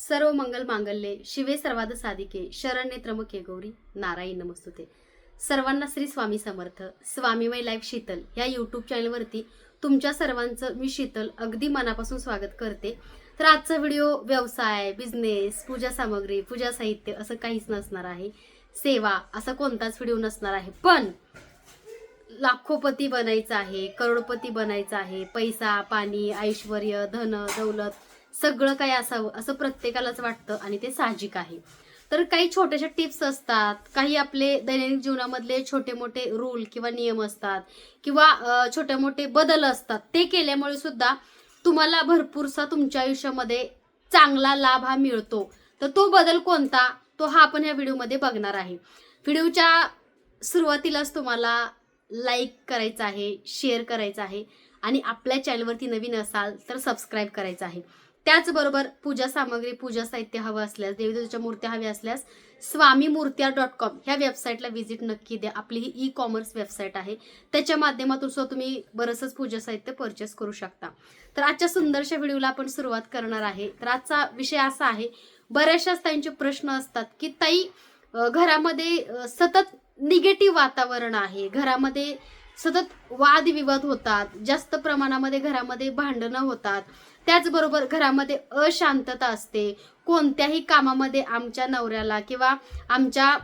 सर्व मंगल मांगल्ये शिवे सर्वाद साधिके शरण्ये त्रमुके गौरी नारायण नमस्तुते. सर्वांना श्री स्वामी समर्थ. स्वामीमय लाईफ शीतल या यूट्यूब चॅनलवरती तुमच्या सर्वांचं मी शीतल अगदी मनापासून स्वागत करते. तर आजचा व्हिडिओ व्यवसाय बिझनेस पूजा सामग्री पूजा साहित्य असं काहीच नसणार आहे. सेवा असा कोणताच व्हिडिओ नसणार आहे. पण लाखोपती बनायचं आहे करोडपती बनायचं आहे. पैसा पाणी ऐश्वर धन दौलत सगळं काही असावं असं प्रत्येकालाच वाटतं आणि ते साहजिक आहे. तर काही छोट्याशा टिप्स असतात काही आपले दैनंदिन जीवनामधले छोटे मोठे रूल किंवा नियम असतात किंवा छोटे मोठे बदल असतात ते केल्यामुळे सुद्धा तुम्हाला भरपूरसा तुमच्या आयुष्यामध्ये चांगला लाभ हा मिळतो. तर तो बदल कोणता? तो हा आपण या व्हिडिओमध्ये बघणार आहे. व्हिडिओच्या सुरुवातीलाच तुम्हाला लाईक करायचं आहे शेअर करायचं आहे आणि आपल्या चॅनलवरती नवीन असाल तर सबस्क्राईब करायचं आहे. त्याचबरोबर पूजा सामग्री पूजा साहित्य हवं असल्यास देवीदेवीच्या मूर्त्या हव्या असल्यास स्वामी मूर्त्या डॉट कॉम ह्या वेबसाईटला व्हिजिट नक्की द्या. आपली ही ई कॉमर्स वेबसाईट आहे. त्याच्या माध्यमातून सुद्धा तुम्ही बरंचसं पूजा साहित्य परचेस करू शकता. तर आजच्या सुंदरशा व्हिडिओला आपण सुरुवात करणार आहे. तर आजचा विषय असा आहे बऱ्याचशाच ताईंचे प्रश्न असतात की ताई घरामध्ये सतत निगेटिव्ह वातावरण आहे. घरामध्ये सतत वादविवाद होतात जास्त प्रमाणामध्ये घरामध्ये भांडणं होतात. त्याचबरोबर घरामध्ये अशांतता असते. कोणत्याही कामामध्ये आमच्या नवऱ्याला किंवा आमच्या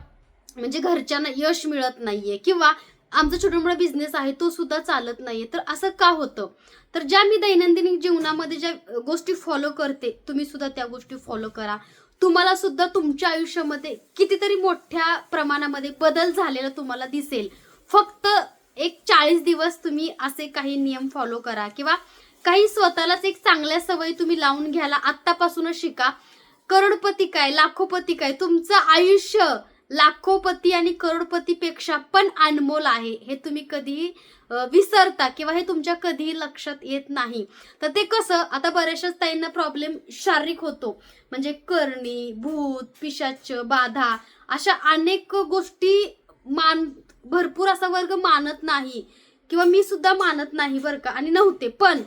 म्हणजे घरच्यांना यश मिळत नाहीये किंवा आमचा छोटा मोठा बिझनेस आहे तो सुद्धा चालत नाहीये. तर असं का होतं? तर ज्या मी दैनंदिन जीवनामध्ये ज्या गोष्टी फॉलो करते तुम्ही सुद्धा त्या गोष्टी फॉलो करा. तुम्हाला सुद्धा तुमच्या आयुष्यामध्ये कितीतरी मोठ्या प्रमाणामध्ये बदल झालेला तुम्हाला दिसेल. फक्त एक चाळीस दिवस तुम्ही असे काही नियम फॉलो करा किंवा काही स्वतःलाच एक चांगल्या सवयी तुम्ही लावून घ्यायला आत्तापासूनच शिका. करोडपती काय लाखोपती काय तुमचं आयुष्य लाखोपती आणि करोडपतीपेक्षा पण अनमोल आहे हे तुम्ही कधीही विसरता किंवा हे तुमच्या कधीही लक्षात येत नाही. तर ते कसं आता बऱ्याचशाच ताईंना प्रॉब्लेम शारीरिक होतो. म्हणजे करणी भूत पिशाच बाधा अशा अनेक गोष्टी मान भरपूर असा वर्ग मानत नाही किंवा मी सुद्धा मानत नाही बरं का आणि नव्हते. पण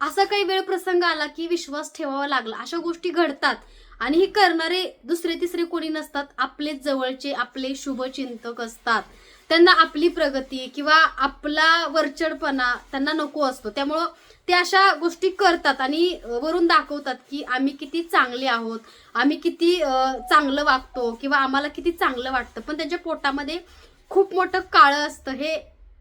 असा काही वेळ प्रसंग आला की विश्वास ठेवावा लागला. अशा गोष्टी घडतात. आणि हे करणारे दुसरे तिसरे कोणी नसतात. आपलेच जवळचे आपले शुभचिंतक असतात. त्यांना आपली प्रगती किंवा आपला वरचढपणा त्यांना नको असतो. त्यामुळं ते अशा गोष्टी करतात आणि वरून दाखवतात की आम्ही किती चांगले आहोत. आम्ही किती चांगलं वागतो किंवा आम्हाला किती चांगलं वाटतं. पण त्यांच्या पोटामध्ये खूप मोठं काळं असतं हे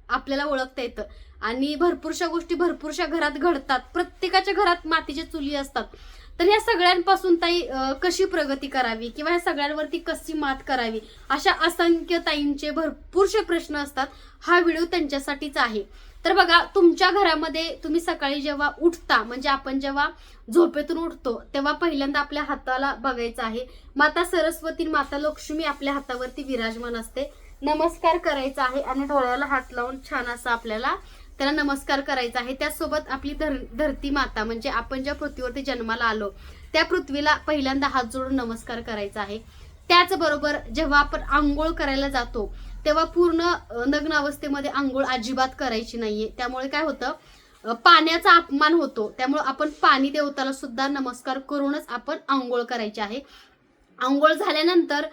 आपल्याला ओळखता येतं. आणि भरपूरशा गोष्टी भरपूरशा घरात घडतात. प्रत्येकाच्या घरात मातीच्या चुली असतात. तर या सगळ्यांपासून ताई कशी प्रगती करावी किंवा या सगळ्यांवरती कशी मात करावी अशा असंख्य ताईंचे भरपूरसे प्रश्न असतात. हा व्हिडिओ त्यांच्यासाठीच आहे. तर बघा तुमच्या घरामध्ये तुम्ही सकाळी जेव्हा उठता म्हणजे आपण जेव्हा झोपेतून उठतो तेव्हा पहिल्यांदा आपल्या हाताला बघायचं आहे. माता सरस्वती माता लक्ष्मी आपल्या हातावरती विराजमान असते. नमस्कार करायचा आहे आणि डोळ्याला हात लावून छान असा आपल्याला त्याला नमस्कार करायचा आहे. त्याचसोबत आपली धर धरती माता म्हणजे आपण ज्या पृथ्वीवरती जन्माला आलो त्या पृथ्वीला पहिल्यांदा हात जोडून नमस्कार करायचा आहे. त्याचबरोबर जेव्हा आपण आंघोळ करायला जातो तेव्हा पूर्ण नग्न अवस्थेमध्ये आंघोळ अजिबात करायची नाहीये. त्यामुळे काय होतं पाण्याचा अपमान होतो. त्यामुळे आपण पाणी देवताला सुद्धा नमस्कार करूनच आपण आंघोळ करायची आहे. आंघोळ झाल्यानंतर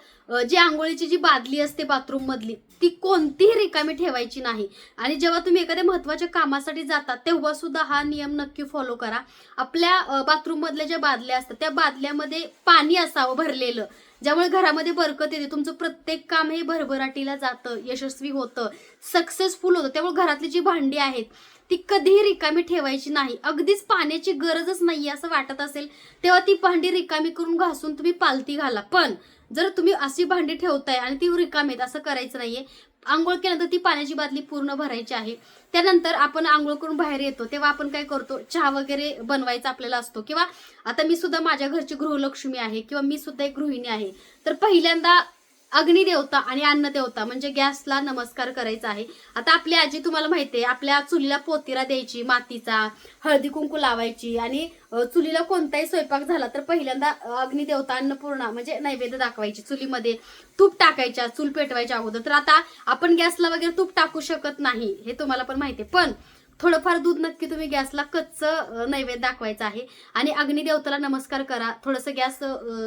जी आंघोळीची जी बादली असते बाथरूम मधली ती कोणतीही रिकामी ठेवायची नाही. आणि जेव्हा तुम्ही एखाद्या महत्त्वाच्या कामासाठी जाता तेव्हा सुद्धा हा नियम नक्की फॉलो करा. आपल्या बाथरूम मधल्या ज्या बादल्या असतात त्या बादल्यामध्ये पाणी असावं भरलेलं. ज्यामुळे घरामध्ये बरकत येते. तुमचं प्रत्येक काम हे भरभराटीला जातं यशस्वी होतं सक्सेसफुल होतं. त्यामुळे घरातली जी भांडी आहेत ती कधीही रिकामी ठेवायची नाही. अगदीच पाण्याची गरजच नाही असं वाटत असेल तेव्हा ती भांडी रिकामी करून घासून तुम्ही पालती घाला. पण जर तुम्ही अशी भांडी ठेवताय आणि ती रिकामी आहेत असं करायचं नाहीये. आंघोळ केल्यानंतर ती पाण्याची बादली पूर्ण भरायची आहे. त्यानंतर आपण आंघोळ करून बाहेर येतो. तेव्हा आपण काय करतो? चहा वगैरे बनवायचा आपल्याला असतो. किंवा आता मी सुद्धा माझ्या घरची गृहलक्ष्मी आहे किंवा मी सुद्धा एक गृहिणी आहे. तर पहिल्यांदा अग्निदेवता आणि अन्नदेवता म्हणजे गॅसला नमस्कार करायचा आहे. आता आपली आजी तुम्हाला माहिती आहे आपल्या चुलीला पोतीरा द्यायची मातीचा हळदी कुंकू लावायची आणि चुलीला कोणताही स्वयंपाक झाला तर पहिल्यांदा अग्निदेवता अन्नपूर्णा म्हणजे नैवेद्य दाखवायची चुलीमध्ये. तूप टाकायच्या चूल पेटवायच्या अगोदर. तर आता आपण गॅसला वगैरे तूप टाकू शकत नाही हे तुम्हाला पण माहिती आहे. पण थोडंफार दूध नक्की तुम्ही गॅसला कच्चं नैवेद्य दाखवायचं आहे. आणि अग्निदेवताला नमस्कार करा. थोडंसं गॅस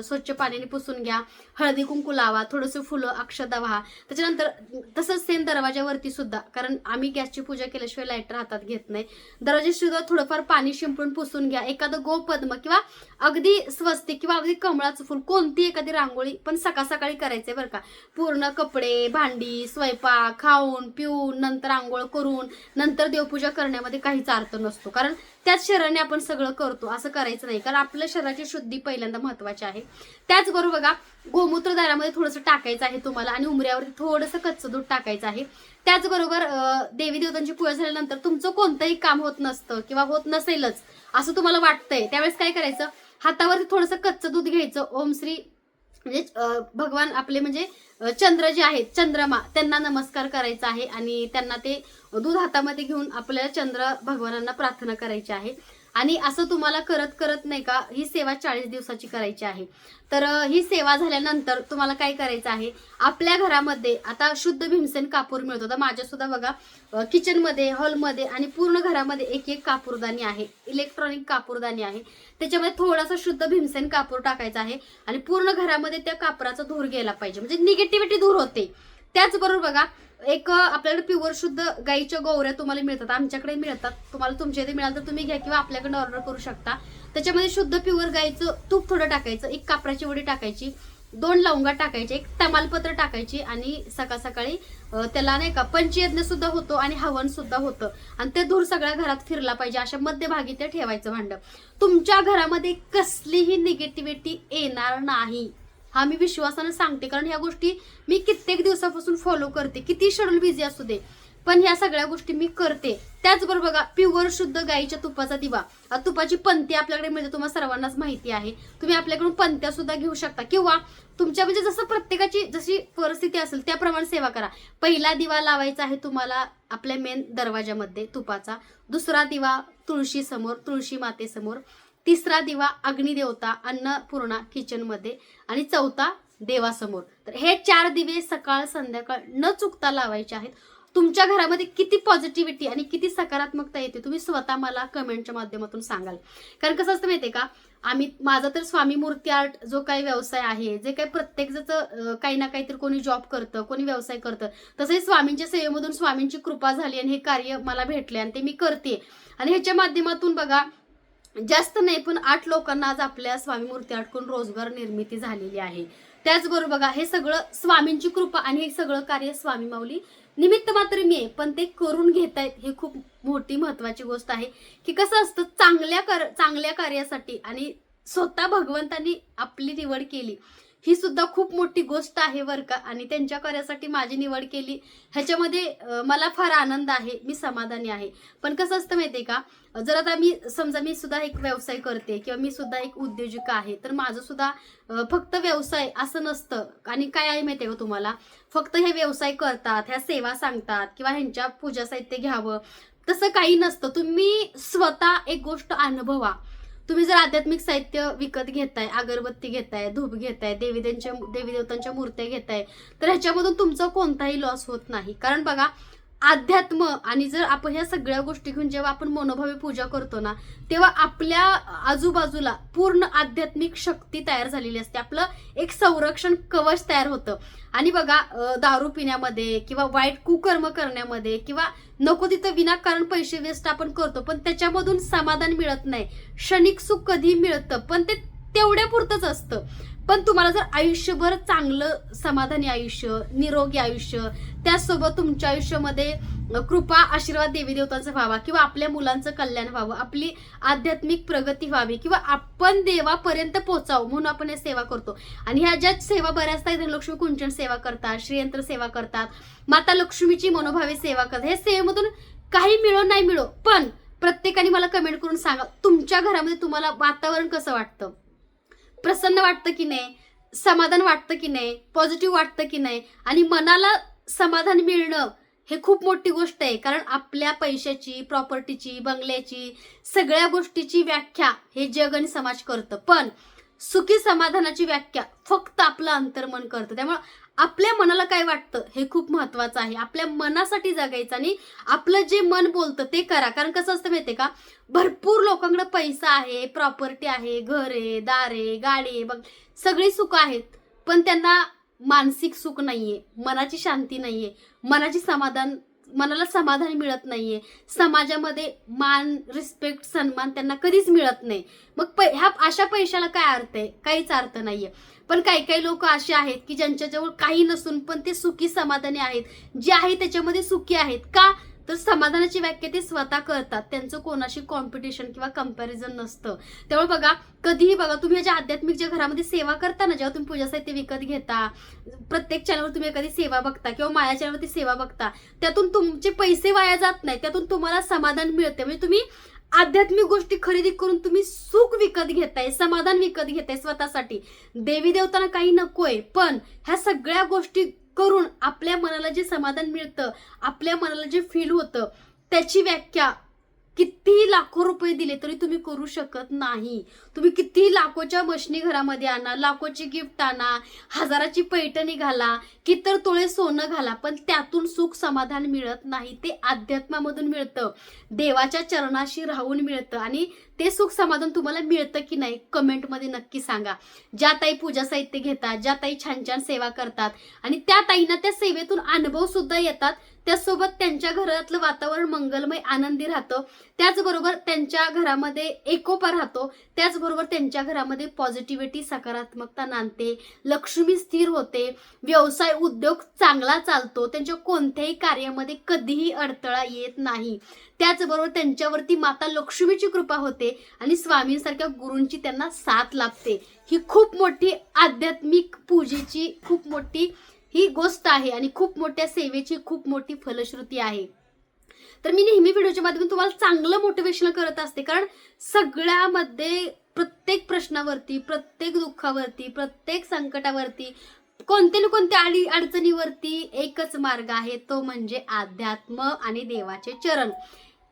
स्वच्छ पाण्याने पुसून घ्या. हळदी कुंकू लावा. थोडंसं फुलं अक्षता व्हा. त्याच्यानंतर तसंच सेम दरवाजावरती सुद्धा कारण आम्ही गॅसची पूजा केल्याशिवाय लाईटर हातात घेत नाही. दरवाजा सुद्धा थोडंफार पाणी शिंपडून पुसून घ्या. एखादं गोपद्म किंवा अगदी स्वस्तिक किंवा अगदी कमळाचं फुल कोणती एखादी रांगोळी पण सकाळ सकाळी करायचंय बरं का. पूर्ण कपडे भांडी स्वयंपाक खाऊन पिऊन नंतर आंघोळ करून नंतर देवपूजा करण्यामध्ये काहीच अर्थ नसतो. कारण त्याच शरीराने आपण सगळं करतो असं करायचं नाही. कारण आपल्या शरीराची शुद्धी पहिल्यांदा महत्वाची आहे. त्याचबरोबर बघा गोमूत्र दारामध्ये थोडंसं टाकायचं आहे तुम्हाला आणि उमऱ्यावरती थोडंसं कच्चं दूध टाकायचं आहे. त्याचबरोबर देवी देवतांची पूजा झाल्यानंतर तुमचं कोणतंही काम होत नसतं किंवा होत नसेलच असं तुम्हाला वाटतंय. त्यावेळेस काय करायचं? हातावरती थोडंसं कच्चं दूध घ्यायचं. ओम श्री म्हणजे भगवान आपले म्हणजे चंद्र जे आहेत चंद्रमा त्यांना नमस्कार करायचा आहे आणि त्यांना ते दूध हातामध्ये घेऊन आपल्याला चंद्र भगवानांना प्रार्थना करायची आहे. आणि असं तुम्हाला करत करत नाही का ही सेवा चाळीस दिवसाची करायची आहे. तर ही सेवा झाल्यानंतर तुम्हाला काय करायचं आहे? आपल्या घरामध्ये आता शुद्ध भीमसेन कापूर मिळतो. तर माझ्या सुद्धा बघा किचनमध्ये हॉलमध्ये आणि पूर्ण घरामध्ये एक एक कापूरदानी आहे. इलेक्ट्रॉनिक कापूरदानी आहे. त्याच्यामध्ये थोडासा शुद्ध भीमसेन कापूर टाकायचा आहे आणि पूर्ण घरामध्ये त्या कापराचा धूर गेला पाहिजे. म्हणजे निगेटिव्हिटी दूर होते. त्याचबरोबर बघा एक आपल्याकडे प्युअर शुद्ध गाईच्या गोवऱ्या तुम्हाला मिळतात आमच्याकडे मिळतात. तुम्हाला तुमच्या इथे मिळाल तर तुम्ही घ्या किंवा आपल्याकडे ऑर्डर करू शकता. त्याच्यामध्ये शुद्ध प्युअर गाईचं तूप थोडं टाकायचं एक कापराची वडी टाकायची दोन लवंगा टाकायचे एक तमालपत्र टाकायची आणि सकाळ सकाळी त्याला नाही का पंचयज्ञ सुद्धा होतो आणि हवन सुद्धा होतं. आणि ते धूर सगळ्या घरात फिरला पाहिजे अशा मध्यभागी ते ठेवायचं भांडं. तुमच्या घरामध्ये कसलीही निगेटिव्हिटी येणार नाही. हा मी विश्वासानं सांगते कारण ह्या गोष्टी मी कित्येक दिवसापासून फॉलो करते. किती शेड्यूल बिझी असू दे पण ह्या सगळ्या गोष्टी मी करते. त्याचबरोबर बघा प्युअर शुद्ध गाईच्या तुपाचा दिवा. तुपाची पंती आपल्याकडे मिळते तुम्हाला सर्वांनाच माहिती आहे. तुम्ही आपल्याकडून पंत्या सुद्धा घेऊ शकता. किंवा तुमच्या म्हणजे जसं प्रत्येकाची जशी परिस्थिती असेल त्याप्रमाणे सेवा करा. पहिला दिवा लावायचा आहे तुम्हाला आपल्या मेन दरवाजामध्ये तुपाचा. दुसरा दिवा तुळशी समोर तुळशी मातेसमोर. तिसरा दिवा अग्निदेवता अन्नपूर्णा किचनमध्ये आणि चौथा देवासमोर. तर हे चार दिवे सकाळ संध्याकाळ न चुकता लावायचे आहेत. तुमच्या घरामध्ये किती पॉझिटिव्हिटी आणि किती सकारात्मकता येते तुम्ही स्वतः मला कमेंटच्या माध्यमातून सांगाल. कारण कसं असतं माहिती का आम्ही माझा तर स्वामी मूर्ती आर्ट जो काही व्यवसाय आहे जे काही प्रत्येक जसं काही ना काहीतरी कोणी जॉब करतं कोणी व्यवसाय करतं तसंही स्वामींच्या सेवेमधून स्वामींची कृपा झाली आणि हे कार्य मला भेटले आणि ते मी करते आणि ह्याच्या माध्यमातून बघा जास्त नाही पण आठ लोकांना आज आपल्या स्वामी मूर्ती आटकून रोजगार निर्मिती झालेली आहे. त्याचबरोबर बघा हे सगळं स्वामींची कृपा आणि हे सगळं कार्य स्वामी माऊली निमित्त मात्र मी आहे पण ते करून घेतायत हे खूप मोठी महत्वाची गोष्ट आहे. की कसं असतं चांगल्या कर चांगल्या कार्यासाठी आणि स्वतः भगवंतांनी आपली निवड केली ही सुद्धा खूप मोठी गोष्ट आहे बरं का. आणि त्यांच्या कार्यासाठी माझी निवड केली. ह्याच्यामध्ये मला फार आनंद आहे. मी समाधानी आहे. पण कसं असतं माहितीये का? जर आता मी समजा मी सुद्धा एक व्यवसाय करते किंवा मी सुद्धा एक उद्योजिका आहे तर माझं सुद्धा फक्त व्यवसाय असं नसतं. आणि काय आहे माहितीये का तुम्हाला? फक्त हे व्यवसाय करतात ह्या सेवा सांगतात किंवा ह्यांच्या पूजा साहित्य घ्यावं. तसं काही नसतं. तुम्ही स्वतः एक गोष्ट अनुभवा. तुम्ही जर आध्यात्मिक साहित्य विकत घेताय अगरबत्ती घेताय धूप घेताय देवी देवी देवतांच्या मूर्त्या घेताय तर ह्याच्यामधून तुमचा कोणताही लॉस होत नाही. कारण बघा अध्यात्म आणि जर आपण ह्या सगळ्या गोष्टी घेऊन जेव्हा आपण मनोभावी पूजा करतो ना तेव्हा आपल्या आजूबाजूला पूर्ण आध्यात्मिक शक्ती तयार झालेली असते. आपलं एक संरक्षण कवच तयार होतं. आणि बघा दारू पिण्यामध्ये किंवा वाईट कुकर्म करण्यामध्ये किंवा नको तिथं विनाकारण पैसे वेस्ट आपण करतो पण त्याच्यामधून समाधान मिळत नाही. क्षणिक सुख कधी मिळतं पण ते तेवढ्या पुरतच असतं. पण तुम्हाला जर आयुष्यभर चांगलं समाधानी आयुष्य निरोगी आयुष्य त्याचसोबत तुमच्या आयुष्यामध्ये कृपा आशीर्वाद देवी देवतांचा व्हावा किंवा आपल्या मुलांचं कल्याण व्हावं आपली आध्यात्मिक प्रगती व्हावी किंवा आपण देवापर्यंत पोहोचावं म्हणून आपण हे सेवा करतो. आणि ह्या ज्या सेवा बऱ्याचदा धनलक्ष्मी कुंचन सेवा करतात श्रीयंत्र सेवा करतात माता लक्ष्मीची मनोभावी सेवा करतात हे सेवेमधून काही मिळो नाही मिळो पण प्रत्येकाने मला कमेंट करून सांगा तुमच्या घरामध्ये तुम्हाला वातावरण कसं वाटतं? प्रसन्न वाटतं की नाही समाधान वाटतं की नाही पॉझिटिव्ह वाटतं की नाही आणि मनाला समाधान मिळणं हे खूप मोठी गोष्ट आहे. कारण आपल्या पैशाची प्रॉपर्टीची बंगल्याची सगळ्या गोष्टीची व्याख्या हे जग आणि समाज करतं. पण सुखी समाधानाची व्याख्या फक्त आपलं अंतर्मन करतं. त्यामुळं आपल्या मनाला काय वाटतं हे खूप महत्वाचं आहे. आपल्या मनासाठी जगायचं आणि आपलं जे मन बोलतं ते करा. कारण कसं असतं माहितीये का? भरपूर लोकांकडे पैसा आहे प्रॉपर्टी आहे घर आहे दार आहे गाडी आहे बघ सगळी सुख आहेत. पण त्यांना मानसिक सुख नाहीये मनाची शांती नाहीये मनाची समाधान मनाला समाधान मिळत नाहीये. समाजामध्ये मान रिस्पेक्ट सन्मान त्यांना कधीच मिळत नाही. मग पै ह्या अशा पैशाला काय अर्थ आहे? काहीच अर्थ नाहीये. पण काही काही लोक असे आहेत की ज्यांच्याजवळ काही नसून पण ते सुखी समाधानी आहेत. जे आहे त्याच्यामध्ये सुखी आहेत का? तर समाधानाची व्याख्या ते स्वतः करतात. त्यांचं कोणाशी कॉम्पिटिशन किंवा कंपॅरिझन नसतं. त्यामुळे बघा कधीही बघा तुम्ही ज्या आध्यात्मिक ज्या घरामध्ये सेवा करता ना जेव्हा तुम्ही पूजा साहित्य विकत घेता प्रत्येक चॅनलवर तुम्ही एखादी सेवा बघता किंवा माया चॅनलवरती सेवा बघता त्यातून तुमचे पैसे वाया जात नाही. त्यातून तुम्हाला समाधान मिळते. म्हणजे तुम्ही आध्यात्मिक गोष्टी खरेदी करून तुम्ही सुख विकत घेताय समाधान विकत घेताय स्वतःसाठी. देवी देवताना काही नकोय पण ह्या सगळ्या गोष्टी करून आपल्या मनाला जे समाधान मिळतं आपल्या मनाला जे फील होतं त्याची व्याख्या किती लाखो रुपये दिले तरी तुम्ही करू शकत नाही. तुम्ही कितीही लाखोच्या मशनी घरामध्ये आणा लाखोची गिफ्ट आणा हजाराची पैठणी घाला कितर तोळे सोनं घाला पण त्यातून सुख समाधान मिळत नाही. ते अध्यात्मामधून मिळतं देवाच्या चरणाशी राहून मिळतं आणि ते सुख समाधान तुम्हाला मिळतं की नाही कमेंटमध्ये नक्की सांगा. ज्या ताई पूजा साहित्य घेतात ज्या ताई छान छान सेवा करतात आणि त्या ताईंना त्या सेवेतून अनुभव सुद्धा येतात त्यासोबत त्यांच्या घरातलं वातावरण मंगलमय आनंदी राहतं. त्याचबरोबर त्यांच्या घरामध्ये एकोपा राहतो. त्याचबरोबर त्यांच्या घरामध्ये पॉझिटिव्हिटी सकारात्मकता नांदते. लक्ष्मी स्थिर होते. व्यवसाय उद्योग चांगला चालतो. त्यांच्या कोणत्याही कार्यामध्ये कधीही अडथळा येत नाही. त्याचबरोबर त्यांच्यावरती माता लक्ष्मीची कृपा होते आणि स्वामींसारख्या गुरूंची त्यांना साथ लाभते. ही खूप मोठी आध्यात्मिक पूजेची खूप मोठी ही गोष्ट आहे आणि खूप मोठ्या सेवेची खूप मोठी फलश्रुती आहे. तर मी नेहमी व्हिडिओच्या माध्यमातून तुम्हाला चांगलं मोटिवेशन करत असते. कारण सगळ्यामध्ये प्रत्येक प्रश्नावरती प्रत्येक दुःखावरती प्रत्येक संकटावरती कोणत्या ना कोणत्या अडी अडचणीवरती एकच मार्ग आहे. तो म्हणजे अध्यात्म आणि देवाचे चरण.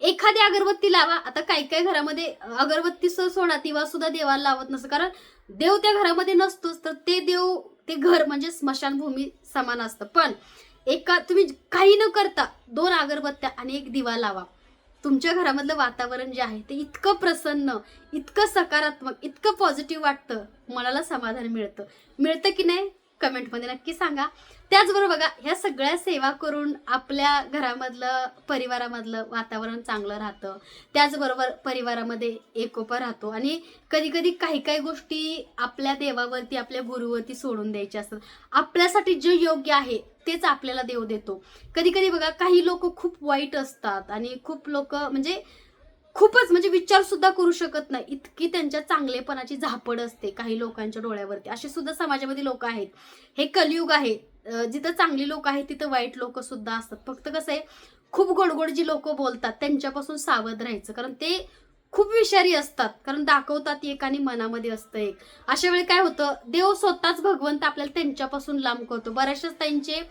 एखादी अगरबत्ती लावा. आता काही काही घरामध्ये अगरबत्ती सोडा दिवा सुद्धा देवाला लावत नसतं. कारण देव त्या घरामध्ये नसतोच. तर ते देव ते घर म्हणजे स्मशानभूमी समान असतं. पण एका तुम्ही काही न करता दोन अगरबत्त्या आणि एक दिवा लावा. तुमच्या घरामधलं वातावरण जे आहे ते इतकं प्रसन्न इतकं सकारात्मक इतकं पॉझिटिव्ह वाटतं. मनाला समाधान मिळतं. मिळतं की नाही? कमेंटमध्ये नक्की सांगा. त्याचबरोबर बघा ह्या सगळ्या सेवा करून आपल्या घरामधलं परिवारामधलं वातावरण चांगलं राहतं. त्याचबरोबर परिवारामध्ये एकोपा राहतो. आणि कधी कधी काही काही गोष्टी आपल्या देवावरती आपल्या गुरुवरती सोडून द्यायच्या असतात. आपल्यासाठी जे योग्य आहे तेच आपल्याला देव देतो. कधी कधी बघा काही लोक खूप वाईट असतात. आणि खूप लोक म्हणजे खूपच म्हणजे विचार सुद्धा करू शकत नाही. इतकी त्यांच्या चांगलेपणाची झापड असते काही लोकांच्या डोळ्यावरती. असे सुद्धा समाजामध्ये लोक आहेत. हे कलियुग आहे. जिथं चांगली लोक आहेत तिथं वाईट लोक सुद्धा असतात. फक्त कसं आहे खूप गोडगोड जी लोक बोलतात त्यांच्यापासून सावध राहायचं. कारण ते खूप विषारी असतात. कारण दाखवतात एक आणि मनामध्ये असतं एक. अशा वेळी काय होतं देव स्वतःच भगवंत आपल्याला त्यांच्यापासून लांब करतो. बऱ्याचशाच त्यांचे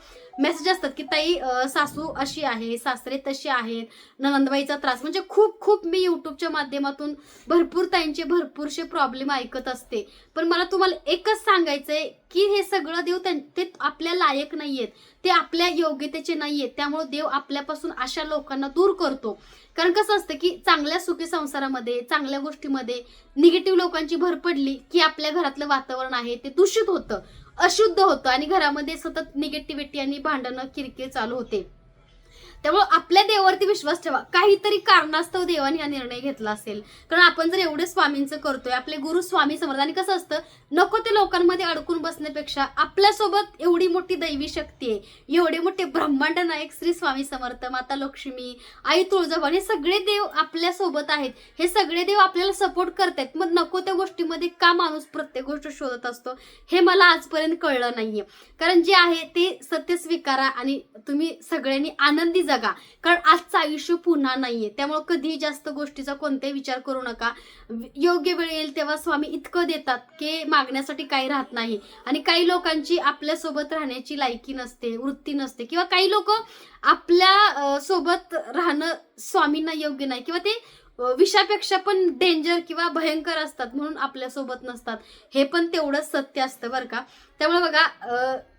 मेसेज असतात की ताई सासू अशी आहे सासरे तशी आहेत ननंदबाईचा त्रास. म्हणजे खूप खूप मी युट्यूबच्या माध्यमातून भरपूर ताईंचे भरपूरसे प्रॉब्लेम ऐकत असते. पण मला तुम्हाला एकच सांगायचंय की हे सगळं देव ते आपल्या लायक नाहीयेत. ते आपल्या योग्यतेचे नाहीयेत. त्यामुळे देव आपल्यापासून अशा लोकांना दूर करतो. कारण कसं असतं की चांगल्या सुखी संसारामध्ये चांगल्या गोष्टीमध्ये निगेटिव्ह लोकांची भर पडली की आपल्या घरातलं वातावरण आहे ते दूषित होतं. अशुद्ध होतं आणि घरामध्ये सतत निगेटिव्हिटी आणि भांडणं किरकिर चालू होते. त्यामुळे आपल्या देवावरती विश्वास ठेवा. काहीतरी कारणास्तव देवाने हा निर्णय घेतला असेल. कारण आपण जर एवढे स्वामींचं करतोय आपले गुरु स्वामी समर्थ आणि कसं असतं नको ते लोकांमध्ये अडकून बसण्यापेक्षा आपल्यासोबत एवढी मोठी दैवी शक्ती आहे. एवढे मोठे ब्रह्मांड नायक श्री स्वामी समर्थ माता लक्ष्मी आई तुळजाभवान हे सगळे देव आपल्यासोबत आहेत. हे सगळे देव आपल्याला सपोर्ट करतायत. मग नको त्या गोष्टीमध्ये का माणूस प्रत्येक गोष्ट शोधत असतो हे मला आजपर्यंत कळलं नाहीये. कारण जे आहे ते सत्य स्वीकारा आणि तुम्ही सगळ्यांनी आनंदी जगा. कारण आजचं आयुष्य पुन्हा नाहीये. त्यामुळे कधीही जास्त गोष्टीचा कोणताही विचार करू नका. योग्य वेळ येईल तेव्हा स्वामी इतकं देतात की मागण्यासाठी काही राहत नाही. आणि काही लोकांची आपल्यासोबत राहण्याची लायकी नसते वृत्ती नसते. किंवा काही लोक आपल्यासोबत राहणं स्वामींना योग्य नाही. किंवा ते विषापेक्षा पण डेंजर किंवा भयंकर असतात म्हणून आपल्यासोबत नसतात. हे पण तेवढंच सत्य असतं बरं का. त्यामुळे बघा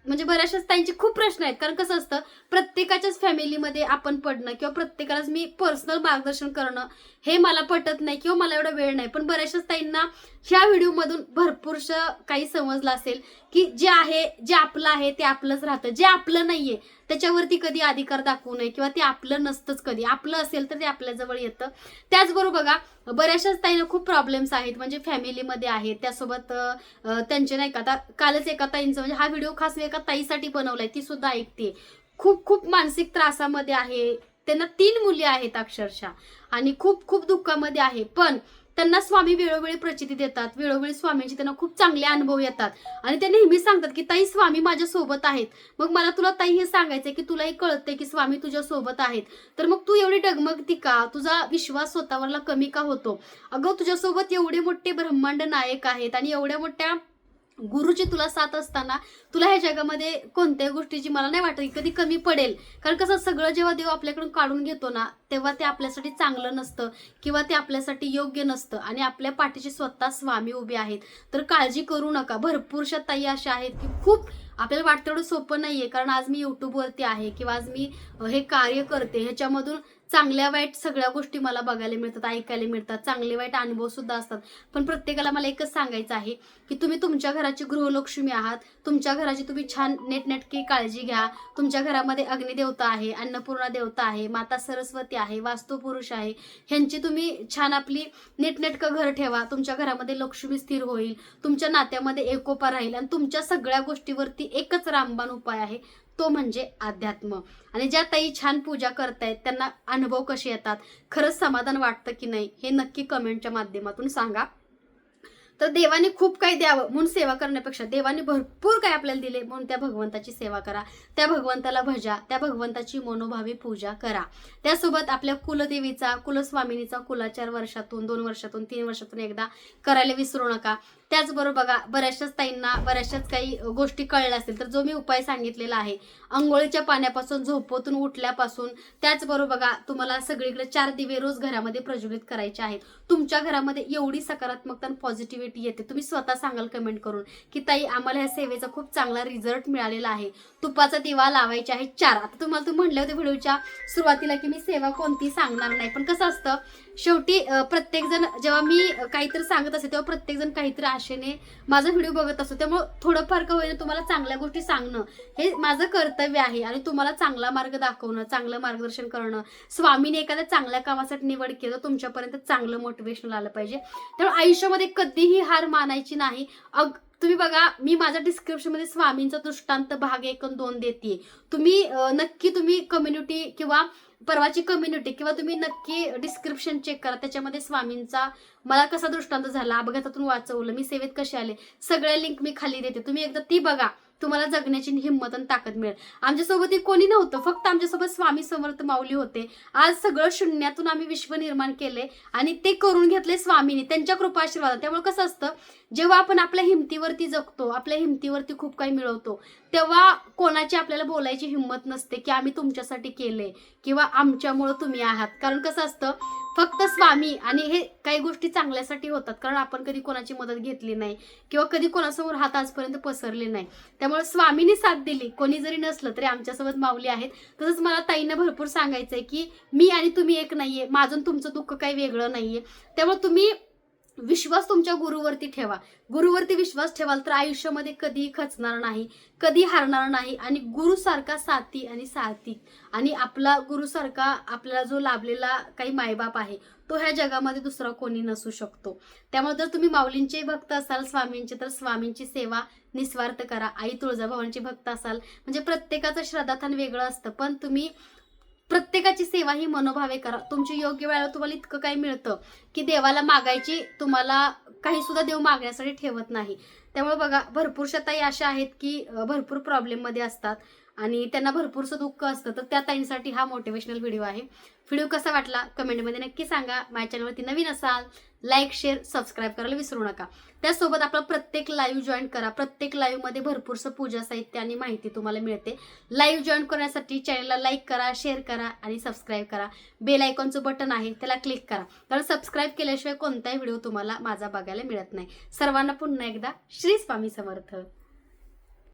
म्हणजे बऱ्याचशाच ताईंचे खूप प्रश्न आहेत. कारण कसं असतं प्रत्येकाच्याच फॅमिलीमध्ये आपण पडणं किंवा प्रत्येकालाच मी पर्सनल मार्गदर्शन करणं हे मला पटत नाही किंवा मला एवढा वेळ नाही. पण बऱ्याचशाच ताईंना ह्या व्हिडिओमधून भरपूरशा काही समजलं असेल की जे आहे जे आपलं आहे ते आपलंच राहतं. जे आपलं नाहीये त्याच्यावरती कधी अधिकार दाखवू नये किंवा ते आपलं नसतंच कधी. आपलं असेल तर ते आपल्याजवळ येतं. त्याचबरोबर बघा बऱ्याचशाच ताईंना खूप प्रॉब्लेम्स आहेत. म्हणजे फॅमिलीमध्ये आहेत. त्यासोबत त्यांचे नाही का आता कालच एका ताईंचं म्हणजे हा व्हिडिओ खास मी एका ताईसाठी बनवलाय ती सुद्धा ऐकते. खूप खूप मानसिक त्रासामध्ये आहे. त्यांना तीन मुली आहेत अक्षरशः. आणि खूप खूप दुःखामध्ये आहे. पण त्यांना स्वामी वेळोवेळी प्रचिती देतात. वेळोवेळी स्वामींचे त्यांना खूप चांगले अनुभव येतात. आणि ते नेहमी सांगतात की ताई स्वामी माझ्या सोबत आहेत. मग मला तुला ताई हे सांगायचंय की तुला हे कळतंय की स्वामी तुझ्या सोबत आहेत. तर मग तू एवढी डगमगती का? तुझा विश्वास स्वतःवरला कमी का होतो? अगं तुझ्यासोबत एवढे मोठे ब्रह्मांड नायक आहेत आणि एवढ्या मोठ्या गुरुची तुला साथ असताना तुला ह्या जगामध्ये कोणत्याही गोष्टीची मला नाही वाटत कधी कमी पडेल. कारण कसं सगळं जेव्हा देव आपल्याकडून काढून घेतो ना तेव्हा ते आपल्यासाठी चांगलं नसतं किंवा ते आपल्यासाठी योग्य नसतं आणि आपल्या पाठीशी स्वतः स्वामी उभे आहेत. तर काळजी करू नका. भरपूरशा ताई अशा आहेत की खूप आपल्याला वाटतं एवढं सोपं नाहीये कारण आज मी युट्यूबवरती आहे किंवा आज मी हे कार्य करते ह्याच्यामधून चांगल्या वाईट सगळ्या गोष्टी मला बघायला मिळतात ऐकायला मिळतात चांगले वाईट अनुभव सुद्धा असतात. पण प्रत्येकाला मला एकच सांगायचं आहे की तुम्ही तुमच्या घराची गृहलक्ष्मी आहात तुमच्या घराची तुम्ही छान नेटनेटकी काळजी घ्या तुमच्या घरामध्ये अग्निदेवता आहे अन्नपूर्णा देवता आहे माता सरस्वती आहे वास्तुपुरुष आहे ह्यांची तुम्ही छान आपली नीटनेटकं घर ठेवा तुमच्या घरामध्ये लक्ष्मी स्थिर होईल तुमच्या नात्यामध्ये एकोपा राहील आणि तुमच्या सगळ्या गोष्टीवरती एकच रामबाण उपाय आहे तो म्हणजे अध्यात्म. आणि ज्या ताई छान पूजा करतायत त्यांना अनुभव कसे येतात खरंच समाधान वाटतं की नाही हे नक्की कमेंटच्या माध्यमातून सांगा. तर देवाने खूप काही द्यावं म्हणून सेवा करण्यापेक्षा देवाने भरपूर काही आपल्याला दिले म्हणून त्या भगवंताची सेवा करा. त्या भगवंताला भजा त्या भगवंताची मनोभावी पूजा करा. त्यासोबत आपल्या कुलदेवीचा कुलस्वामिनीचा कुलाचार वर्षातून दोन वर्षातून तीन वर्षातून एकदा करायला विसरू नका. त्याचबरोबर बघा बऱ्याचशाच ताईंना बऱ्याचशाच काही गोष्टी कळल्या असतील. तर जो मी उपाय सांगितलेला आहे आंघोळीच्या पाण्यापासून झोपतून उठल्यापासून त्याचबरोबर बघा तुम्हाला सगळीकडे चार दिवे रोज घरामध्ये प्रज्वलित करायचे आहेत. तुमच्या घरामध्ये एवढी सकारात्मकता आणि पॉझिटिव्हिटी येते. तुम्ही स्वतः सांगाल कमेंट करून की ताई आम्हाला ह्या सेवेचा खूप चांगला रिझल्ट मिळालेला आहे. तुपाचा दिवा लावायचे आहे चार. आता तुम्हाला तू म्हणले होते व्हिडिओच्या सुरुवातीला की मी सेवा कोणती सांगणार नाही. पण कसं असतं शेवटी प्रत्येक जण जेव्हा मी काहीतरी सांगत असते तेव्हा प्रत्येक जण काहीतरी आशेने माझा व्हिडिओ बघत असतो. त्यामुळे थोडंफार का होईना तुम्हाला चांगल्या गोष्टी सांगणं हे माझं कर्तव्य आहे आणि तुम्हाला चांगला मार्ग दाखवणं चांगलं मार्गदर्शन करणं स्वामीने एखाद्या चांगल्या कामासाठी निवड केलं तुमच्यापर्यंत चांगलं मोटिवेशन आलं पाहिजे. त्यामुळे आयुष्यामध्ये कधीही हार मानायची नाही. अग तुम्ही बघा मी माझ्या डिस्क्रिप्शनमध्ये स्वामींचा दृष्टांत भाग एक दोन देते तुम्ही नक्की तुम्ही कम्युनिटी किंवा परवाची कम्युनिटी किंवा तुम्ही नक्की डिस्क्रिप्शन चेक करा. त्याच्यामध्ये स्वामींचा मला कसा दृष्टांत झाला अपघातातून वाचवलं मी सेवेत कसे आले सगळ्या लिंक मी खाली देते. तुम्ही एकदा ती बघा. तुम्हाला जगण्याची हिंमत आणि ताकद मिळेल. आमच्यासोबत कोणी नव्हतं. फक्त आमच्यासोबत स्वामी समर्थ माऊली होते. आज सगळं शून्यातून आम्ही विश्व निर्माण केले आणि ते करून घेतले स्वामीने. त्यांच्या कृपा आशीर्वाद त्यामुळे कसं असतं जेव्हा आपण आपल्या हिमतीवरती जगतो आपल्या हिमतीवरती खूप काही मिळवतो तेव्हा कोणाची आपल्याला बोलायची हिंमत नसते की आम्ही तुमच्यासाठी केले किंवा आमच्यामुळं तुम्ही आहात. कारण कसं असतं फक्त स्वामी आणि हे काही गोष्टी चांगल्यासाठी होतात. कारण आपण कधी कोणाची मदत घेतली नाही किंवा कधी कोणासमोर हात आजपर्यंत पसरले नाही. त्यामुळे स्वामीने साथ दिली. कोणी जरी नसलं तरी आमच्यासोबत माऊली आहेत. तसंच मला ताईनं भरपूर सांगायचं आहे की मी आणि तुम्ही एक नाहीये. माझं तुमचं दुःख काही वेगळं नाहीये. त्यामुळे तुम्ही विश्वास तुमच्या गुरुवरती ठेवा. गुरुवरती विश्वास ठेवाल तर आयुष्यामध्ये कधीही खचणार नाही कधी हारणार नाही आणि गुरुसारखा साथी आणि साथी आणि आपला गुरुसारखा आपल्याला जो लाभलेला काही मायबाप आहे तो ह्या जगामध्ये दुसरा कोणी नसू शकतो. त्यामुळे जर तुम्ही माऊलींचे भक्त असाल स्वामींचे तर स्वामींची सेवा निस्वार्थ करा. आई तुळजाभवांची भक्त असाल म्हणजे प्रत्येकाचं श्रद्धाथान वेगळं असतं. पण तुम्ही प्रत्येकाची सेवा ही मनोभावे करा. तुमची योग्य वेळेला तुम्हाला इतकं काही मिळतं की देवाला मागायची तुम्हाला काही सुद्धा देव मागण्यासाठी ठेवत नाही. त्यामुळे बघा भरपूरशा ताई अशा आहेत की भरपूर प्रॉब्लेममध्ये असतात आणि त्यांना भरपूरसं दुःख असतं. तर त्या ताईंसाठी हा मोटिवेशनल व्हिडिओ आहे. व्हिडिओ कसा वाटला कमेंटमध्ये नक्की सांगा. माझ्या चॅनलवरती नवीन असाल लाईक शेअर सबस्क्राईब करायला विसरू नका. त्यासोबत आपला प्रत्येक लाईव्ह जॉईन करा. प्रत्येक लाईव्हमध्ये भरपूरसं पूजा साहित्य आणि माहिती तुम्हाला मिळते. लाईव्ह जॉईन करण्यासाठी चॅनलला लाईक करा शेअर करा आणि सबस्क्राईब करा. बेल आयकॉनचं बटन आहे त्याला क्लिक करा. कारण सबस्क्राईब केल्याशिवाय कोणताही व्हिडिओ तुम्हाला माझा बघायला मिळत नाही. सर्वांना पुन्हा एकदा श्री स्वामी समर्थ.